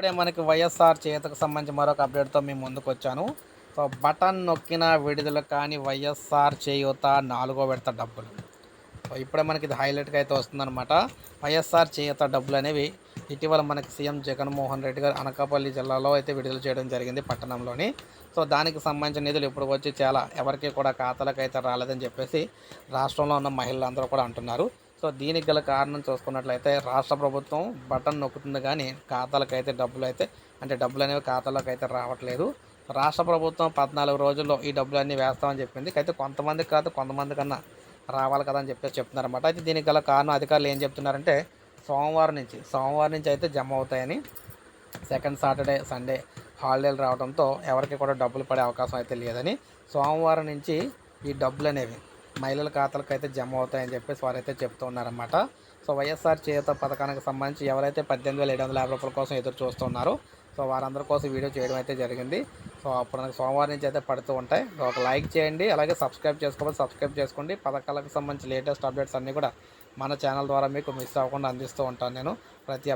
ఇప్పుడే మనకి వైఎస్ఆర్ చేతకు సంబంధించి మరొక అప్డేట్తో మేము ముందుకు వచ్చాను. సో బటన్ నొక్కిన విడుదల కానీ వైఎస్ఆర్ చేయూత నాలుగో విడత డబ్బులు. సో ఇప్పుడే మనకి ఇది హైలైట్గా అయితే వస్తుందన్నమాట. వైఎస్ఆర్ చేయూత డబ్బులు అనేవి ఇటీవల మనకి సీఎం జగన్మోహన్ రెడ్డి గారు అనకాపల్లి జిల్లాలో అయితే విడుదల చేయడం జరిగింది పట్టణంలోని. సో దానికి సంబంధించిన నిధులు ఇప్పుడు వచ్చి చాలా ఎవరికి కూడా ఖాతాలకు అయితే రాలేదని చెప్పేసి రాష్ట్రంలో ఉన్న మహిళలందరూ కూడా అంటున్నారు. సో దీనికి గల కారణం చూసుకున్నట్లయితే రాష్ట్ర ప్రభుత్వం బటన్ నొక్కుతుంది కానీ ఖాతాలకు అయితే డబ్బులు అయితే అంటే డబ్బులు అనేవి ఖాతాలోకి అయితే రావట్లేదు. రాష్ట్ర ప్రభుత్వం పద్నాలుగు రోజుల్లో ఈ డబ్బులన్నీ వేస్తామని చెప్పింది. అయితే కొంతమందికి కాదు కొంతమంది కన్నా రావాలి కదా అని చెప్పేసి చెప్తున్నారన్నమాట. అయితే దీనికి గల కారణం అధికారులు ఏం చెప్తున్నారంటే సోమవారం నుంచి సోమవారం నుంచి అయితే జమ అవుతాయని సెకండ్ సాటర్డే సండే హాలిడేలు రావడంతో ఎవరికి కూడా డబ్బులు పడే అవకాశం అయితే లేదని సోమవారం నుంచి ఈ డబ్బులు అనేవి మహిళల ఖాతాలకు అయితే జమ అవుతాయని చెప్పేసి వారైతే చెప్తూ ఉన్నారన్నమాట. సో వైఎస్ఆర్ చేత పథకానికి సంబంధించి ఎవరైతే పద్దెనిమిది వేల ఏడు వందల యాభై రూపాయల కోసం ఎదురు చూస్తున్నారో సో వారందరి కోసం వీడియో చేయడం అయితే జరిగింది. సో అప్పుడు నాకు సోమవారం నుంచి అయితే పడుతూ ఉంటాయి. సో ఒక లైక్ చేయండి అలాగే సబ్స్క్రైబ్ చేసుకోవాలి. సబ్స్క్రైబ్ చేసుకోండి. పథకాలకు సంబంధించి లేటెస్ట్ అప్డేట్స్ అన్నీ కూడా మన ఛానల్ ద్వారా మీకు మిస్ అవ్వకుండా అందిస్తూ ఉంటాను నేను ప్రతి